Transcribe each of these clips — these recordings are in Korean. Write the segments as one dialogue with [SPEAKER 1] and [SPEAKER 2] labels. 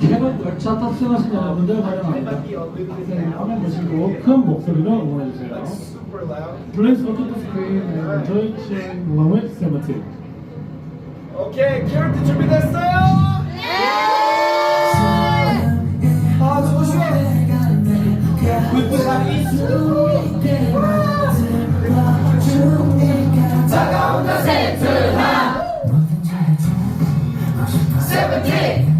[SPEAKER 1] 세번 걸쳐 탑승하신 여러분들 환영합니다. 네, 네 화면 보시고 큰 목소리로 응원해주세요. Please look at the screen and enjoy cheering along with Cemetery.
[SPEAKER 2] 오케이, 캐럿 준비됐어요? 네! 아, 너무 쉬워.
[SPEAKER 3] 차가운 다 세트나 세븐틴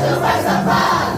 [SPEAKER 3] To faz a paz.